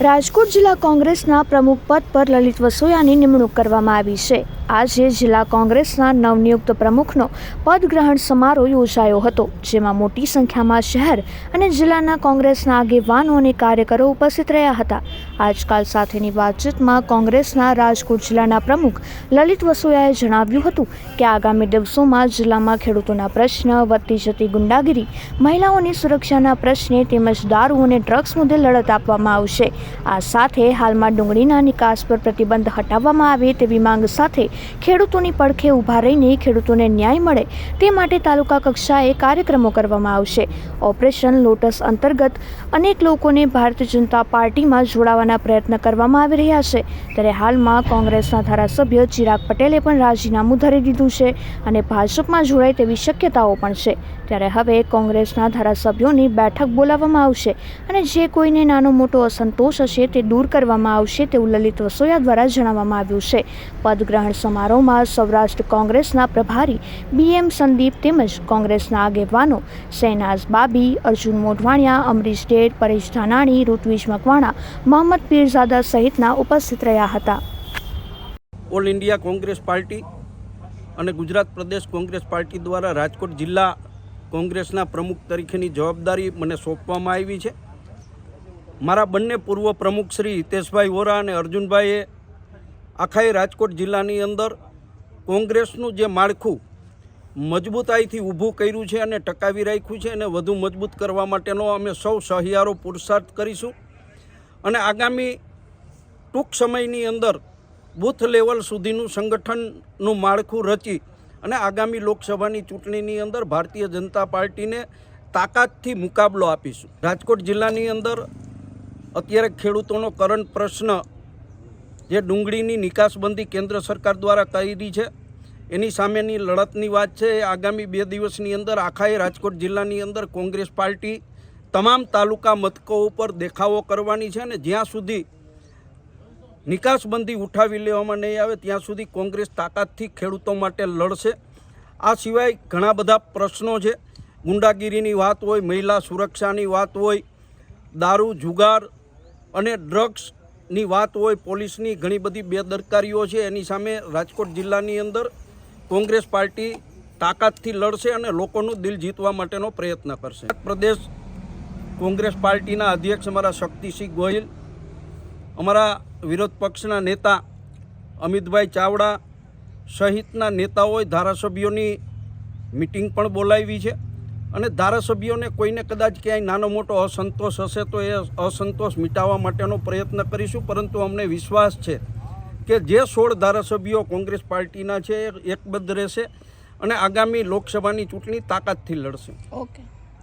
રાજકોટ જિલ્લા કોંગ્રેસના પ્રમુખ પદ પર લલિત વસોયાની નિમણૂક કરવામાં આવી છે. આજે જિલ્લા કોંગ્રેસના નવનિયુક્ત પ્રમુખનો પદગ્રહણ સમારોહ યોજાયો હતો, જેમાં મોટી સંખ્યામાં શહેર અને જિલ્લાના કોંગ્રેસના આગેવાનો અને કાર્યકરો ઉપસ્થિત રહ્યા હતા. આજકાલ સાથેની વાતચીતમાં કોંગ્રેસના રાજકોટ જિલ્લાના પ્રમુખ લલિત વસોયાએ જણાવ્યું હતું કે આગામી દિવસોમાં જિલ્લામાં ખેડૂતોના પ્રશ્ન, વધતી જતી ગુંડાગીરી, મહિલાઓની સુરક્ષાના પ્રશ્ને તેમજ દારૂ અને ડ્રગ્સ મુદ્દે લડત આપવામાં આવશે. આ સાથે હાલમાં ડુંગળીના નિકાસ પર પ્રતિબંધ હટાવવામાં આવે તેવી માંગ સાથે ખેડૂતોની પડખે ઊભા રહીને ખેડૂતોને ન્યાય મળે તે માટે તાલુકા કક્ષાએ કાર્યક્રમો કરવામાં આવશે. ઓપરેશન લોટસ અંતર્ગત અનેક લોકોને ભારતીય જનતા પાર્ટીમાં જોડાવાના પ્રયત્ન કરવામાં આવી રહ્યા છે. ત્યારે હાલમાં કોંગ્રેસના ધારાસભ્ય ચિરાગ પટેલે પણ રાજીનામું ધરી દીધું છે અને ભાજપમાં જોડાય તેવી શક્યતાઓ પણ છે. ત્યારે હવે કોંગ્રેસના ધારાસભ્યોની બેઠક બોલાવવામાં આવશે અને જે કોઈને નાનો મોટો અસંતોષ હશે તે દૂર કરવામાં આવશે તેવું લલિત વસોયા દ્વારા જણાવવામાં આવ્યું છે. પદગ્રહણ સમારોહમાં સૌરાષ્ટ્ર કોંગ્રેસના પ્રભારી બીએમ સંદીપ તેમજ કોંગ્રેસના આગેવાનો શહેનાઝ બાબી, અર્જુન મોઢવાણિયા, અમરીશ ડેર પરેશ ધાનાણી, ઋત્વિજ મકવાણા, મોહમ્મદ પીરઝાદા સહિતના ઉપસ્થિત રહ્યા હતા. ઓલ ઇન્ડિયા કોંગ્રેસ પાર્ટી અને ગુજરાત પ્રદેશ કોંગ્રેસ પાર્ટી દ્વારા રાજકોટ જિલ્લા કોંગ્રેસના પ્રમુખ તરીકેની જવાબદારી મને સોંપવામાં આવી છે. મારા બંને પૂર્વ પ્રમુખ શ્રી હિતેશભાઈ વોરા અને અર્જુનભાઈએ આખાએ રાજકોટ જિલ્લાની અંદર કોંગ્રેસનું જે માળખું મજબૂતાઈથી ઊભું કર્યું છે અને ટકાવી રાખ્યું છે અને વધુ મજબૂત કરવા માટેનો અમે સૌ સહિયારો પુરુષાર્થ કરીશું. અને આગામી ટૂંક સમયની અંદર બૂથ લેવલ સુધીનું સંગઠનનું માળખું રચી અને આગામી લોકસભાની ચૂંટણીની અંદર ભારતીય જનતા પાર્ટીને તાકાતથી મુકાબલો આપીશું. રાજકોટ જિલ્લાની અંદર અત્યારે ખેડૂતોનો કરંટ પ્રશ્ન જે ડુંગળીની નિકાસબંધી કેન્દ્ર સરકાર દ્વારા કરી છે, એની સામેની લડતની વાત છે. એ આગામી બે દિવસની અંદર આખાએ રાજકોટ જિલ્લાની અંદર કોંગ્રેસ પાર્ટી તમામ તાલુકા મથકો ઉપર દેખાવો કરવાની છે અને જ્યાં સુધી નિકાસબંધી ઉઠાવી લેવામાં નહીં આવે, ત્યાં સુધી કોંગ્રેસ તાકાતથી ખેડૂતો માટે લડશે. આ સિવાય ઘણા બધા પ્રશ્નો છે. ગુંડાગીરીની વાત હોય, મહિલા સુરક્ષાની વાત હોય, દારૂ, જુગાર અને ડ્રગ્સની વાત હોય, પોલીસની ઘણી બધી બેદરકારીઓ છે. એની સામે રાજકોટ જિલ્લાની અંદર કોંગ્રેસ પાર્ટી તાકાતથી લડશે અને લોકોનું દિલ જીતવા માટેનો પ્રયત્ન કરશે. પ્રદેશ કોંગ્રેસ પાર્ટીના અધ્યક્ષ અમારા શક્તિસિંહ ગોહિલ, અમારા વિરોધ પક્ષના નેતા અમિતભાઈ ચાવડા સહિતના નેતાઓએ ધારાસભ્યોની મિટિંગ પણ બોલાવી છે અને ધારાસભ્યોને કોઈને કદાચ ક્યાંય નાનો મોટો અસંતોષ હશે તો એ અસંતોષ મિટાવવા માટેનો પ્રયત્ન કરીશું, પરંતુ અમને વિશ્વાસ છે કે જે સોળ ધારાસભ્યો કોંગ્રેસ પાર્ટીના છે એ એકબદ્ધ રહેશે અને આગામી લોકસભાની ચૂંટણી તાકાતથી લડશે. ઓકે